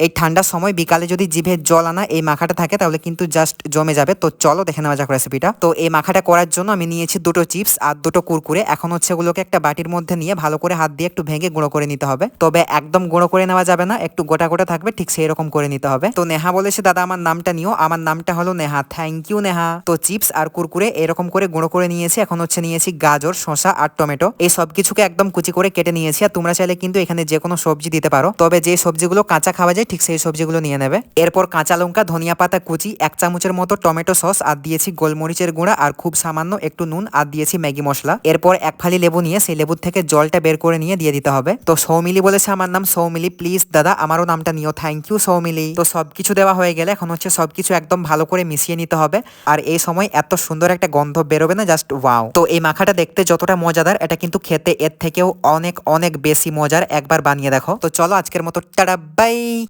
এই ঠান্ডার সময় বিকালে যদি জিভে জল আনা, এই মাখাটা থাকে, তাহলে কিন্তু জাস্ট জমে যাবে। তো চলো দেখে নেওয়া যাক রেসিপিটা তো এই মাখাটা করার জন্য আমি নিয়েছি দুটো চিপস আর দুটো কুরকুরে। এখন হচ্ছে ওগুলোকে একটা বাটির মধ্যে নিয়ে ভালো করে হাত দিয়ে একটু ভেঙে গুঁড়ো করে নিতে হবে। তবে একদম গুঁড়ো করে নেওয়া যাবে না, একটু গোটা গোটা থাকবে, ঠিক সেই রকম করে নিতে হবে। তো নেহা বলেছে, দাদা, আমার নামটা নিও। আমার নামটা হলো নেহা। Thank you Neha. তো চিপস আর কুরকুরে এরকম করে গুঁড়ো করে নিয়েছি। এখন হচ্ছে নিয়েছি গাজর, শসা আর টমেটো। এই সব কিছুকে একদম কুচি করে কেটে নিয়েছি। আর তোমরা চাইলে কিন্তু এখানে যে কোনো সবজি দিতে পারো। তবে যে সবজিগুলো কাঁচা খাওয়া যায় ঠিক সেই সবজিগুলো নিয়ে নেবে। এরপর কাঁচা লঙ্কা, ধনিয়া পাতা, কুচি, এক চামচের মতো টমেটো সস, আর দিয়েছি গোলমরিচের গুঁড়া, আর খুব সামান্য একটু নুন, আর দিয়েছি ম্যাগি মশলা। এরপর এক ফালি লেবু নিয়ে সেই লেবুর থেকে জলটা বের করে নিয়ে দিয়ে দিতে হবে। তো সৌমিলি বলেছে আমার নাম সৌমিলি প্লিজ দাদা, আমারও নামটা নিও থ্যাংক ইউ সৌমিলি। তো সবকিছু দেওয়া হয়ে গেলে এখন হচ্ছে সবকিছু একদম ভালো করে মিশিয়ে নিতে হবে। আর এই সময় এত সুন্দর একটা গন্ধ বেরোবে না জাস্ট ওয়াও তো এই মাখাটা দেখতে যতটা মজাদার, এটা কিন্তু খেতে এর থেকেও অনেক অনেক বেশি মজার। একবার বানিয়ে দেখো। তো চলো আজকের মতো, টাটা বাই